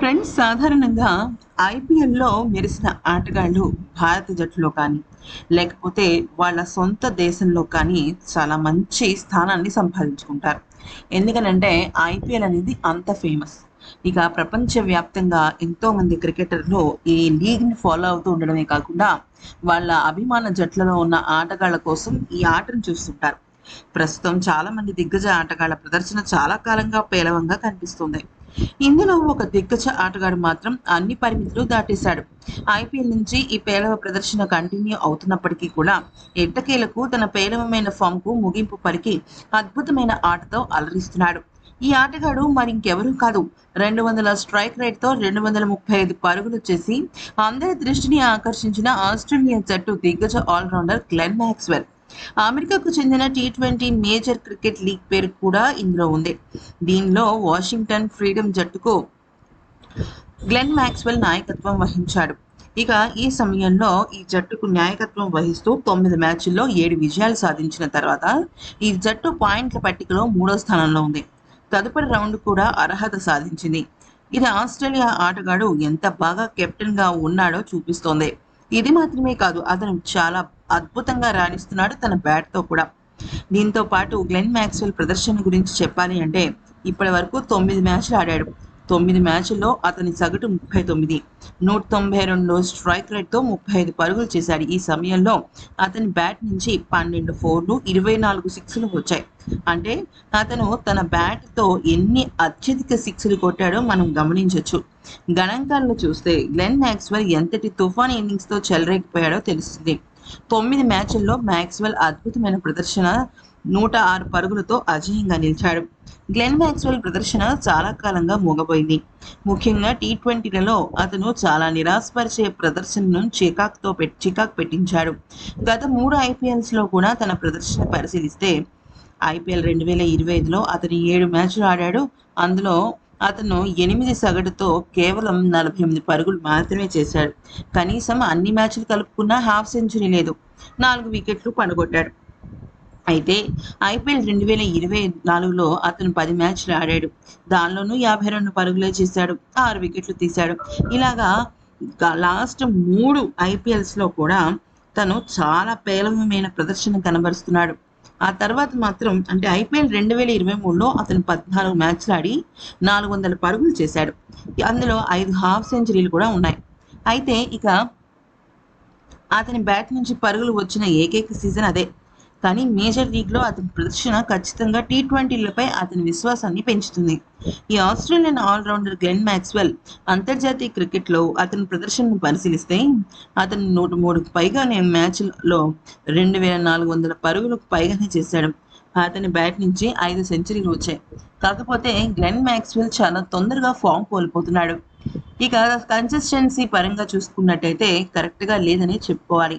Friends సాధారణంగా ఐపీఎల్లో మెరిసిన ఆటగాళ్ళు భారత జట్టులో కానీ లేకపోతే వాళ్ళ సొంత దేశంలో కానీ చాలా మంచి స్థానాన్ని సంపాదించుకుంటారు. ఎందుకనంటే ఐపీఎల్ అనేది అంత ఫేమస్. ఇక ప్రపంచవ్యాప్తంగా ఎంతో మంది క్రికెటర్లు ఈ లీగ్ని ఫాలో అవుతూ ఉండడమే కాకుండా వాళ్ళ అభిమాన జట్లలో ఉన్న ఆటగాళ్ళ కోసం ఈ ఆటను చూస్తుంటారు. ప్రస్తుతం చాలా మంది దిగ్గజ ఆటగాళ్ళ ప్రదర్శన చాలా కాలంగా పేలవంగా కనిపిస్తుంది. ఇందులో ఒక దిగ్గజ ఆటగాడు మాత్రం అన్ని పరిమితులు దాటేశాడు. ఐపీఎల్ నుంచి ఈ పేలవ ప్రదర్శన కంటిన్యూ అవుతున్నప్పటికీ కూడా ఎట్టకేలకు తన పేలవమైన ఫామ్కు ముగింపు పలికి అద్భుతమైన ఆటతో అలరిస్తున్నాడు. ఈ ఆటగాడు మరింకెవరూ కాదు. రెండు వందల స్ట్రైక్ రేట్తో రెండు వందల ముప్పై ఐదు పరుగులు చేసి అందరి దృష్టిని ఆకర్షించిన ఆస్ట్రేలియా జట్టు దిగ్గజ ఆల్రౌండర్ గ్లెన్ మ్యాక్స్వెల్. అమెరికాకు చెందిన T twenty major cricket league పేరు కూడా ఇందులో ఉంది. దీనిలో వాషింగ్టన్ ఫ్రీడమ్ జట్టుకు గ్లెన్ మ్యాక్స్వెల్ నాయకత్వం వహించాడు. ఇక ఈ సమయంలో ఈ జట్టుకు నాయకత్వం వహిస్తూ తొమ్మిది మ్యాచ్ల్లో ఏడు విజయాలు సాధించిన తర్వాత ఈ జట్టు పాయింట్ల పట్టికలో మూడో స్థానంలో ఉంది. తదుపరి రౌండ్ కూడా అర్హత సాధించింది. ఇది ఆస్ట్రేలియా ఆటగాడు ఎంత బాగా కెప్టెన్గా ఉన్నాడో చూపిస్తోంది. ఇది మాత్రమే కాదు అతను చాలా అద్భుతంగా రాణిస్తున్నాడు తన బ్యాట్తో కూడా. దీంతో పాటు గ్లెన్ మ్యాక్స్వెల్ ప్రదర్శన గురించి చెప్పాలి అంటే ఇప్పటి వరకు తొమ్మిది మ్యాచ్లు ఆడాడు. తొమ్మిది మ్యాచ్ల్లో అతని సగటు ముప్పై తొమ్మిది నూట తొంభై రెండు స్ట్రైక్ రేట్తో ముప్పై ఐదు పరుగులు చేశాడు. ఈ సమయంలో అతని బ్యాట్ నుంచి పన్నెండు ఫోర్లు ఇరవై నాలుగు సిక్స్లు వచ్చాయి. అంటే అతను తన బ్యాట్తో ఎన్ని అత్యధిక సిక్స్లు కొట్టాడో మనం గమనించవచ్చు గణాంకాలను చూస్తే గ్లెన్ మ్యాక్స్వెల్ ఎంతటి తుఫాన్ ఇన్నింగ్స్తో చెలరేగిపోయాడో తెలుస్తుంది. తొమ్మిది మ్యాచ్ల్లో మ్యాక్స్వెల్ అద్భుతమైన ప్రదర్శన నూట ఆరు పరుగులతో అజయంగా నిలిచాడు. గ్లెన్ మ్యాక్స్వెల్ ప్రదర్శన చాలా కాలంగా మూగపోయింది ముఖ్యంగా టీ ట్వంటీలలో అతను చాలా నిరాశపరిచే ప్రదర్శనను చికాక్తో పెట్ చికాక్ పెట్టించాడు. గత మూడు ఐపీఎల్స్లో కూడా తన ప్రదర్శన పరిశీలిస్తే ఐపీఎల్ రెండు వేల ఇరవై ఐదులో అతను ఏడు మ్యాచ్లు ఆడాడు. అందులో అతను ఎనిమిది సగటుతో కేవలం నలభై ఎనిమిది పరుగులు మాత్రమే చేశాడు. కనీసం అన్ని మ్యాచ్లు కలుపుకున్న హాఫ్ సెంచరీ లేదు. నాలుగు వికెట్లు పడగొట్టాడు. అయితే ఐపీఎల్ రెండు వేల ఇరవై నాలుగులో అతను పది మ్యాచ్లు ఆడాడు. దానిలోనూ యాభై రెండు పరుగులే చేశాడు. ఆరు వికెట్లు తీశాడు. ఇలాగా లాస్ట్ మూడు ఐపీఎల్స్లో కూడా తను చాలా పేలవమైన ప్రదర్శన కనబరుస్తున్నాడు. ఆ తర్వాత మాత్రం అంటే ఐపీఎల్ రెండు వేల ఇరవై మూడులో అతను పద్నాలుగు మ్యాచ్లు ఆడి నాలుగు వందల పరుగులు చేశాడు. అందులో ఐదు హాఫ్ సెంచరీలు కూడా ఉన్నాయి. అయితే ఇక అతని బ్యాట్ నుంచి పరుగులు వచ్చిన ఏకైక సీజన్ అదే. కానీ మేజర్ లీగ్లో అతని ప్రదర్శన ఖచ్చితంగా టీ ట్వంటీలపై అతని విశ్వాసాన్ని పెంచుతుంది. ఈ ఆస్ట్రేలియన్ ఆల్రౌండర్ గ్లెన్ మ్యాక్స్వెల్ అంతర్జాతీయ క్రికెట్లో అతని ప్రదర్శనను పరిశీలిస్తే అతను నూట మూడుకు పైగానే మ్యాచ్లో రెండు వేల నాలుగు వందల పరుగులకు పైగానే చేశాడు. అతని బ్యాట్ నుంచి ఐదు సెంచరీలు వచ్చాయి. కాకపోతే గ్లెన్ మ్యాక్స్వెల్ చాలా తొందరగా ఫామ్ కోల్పోతున్నాడు. ఇక కన్సిస్టెన్సీ పరంగా చూసుకున్నట్టయితే కరెక్ట్గా లేదని చెప్పుకోవాలి.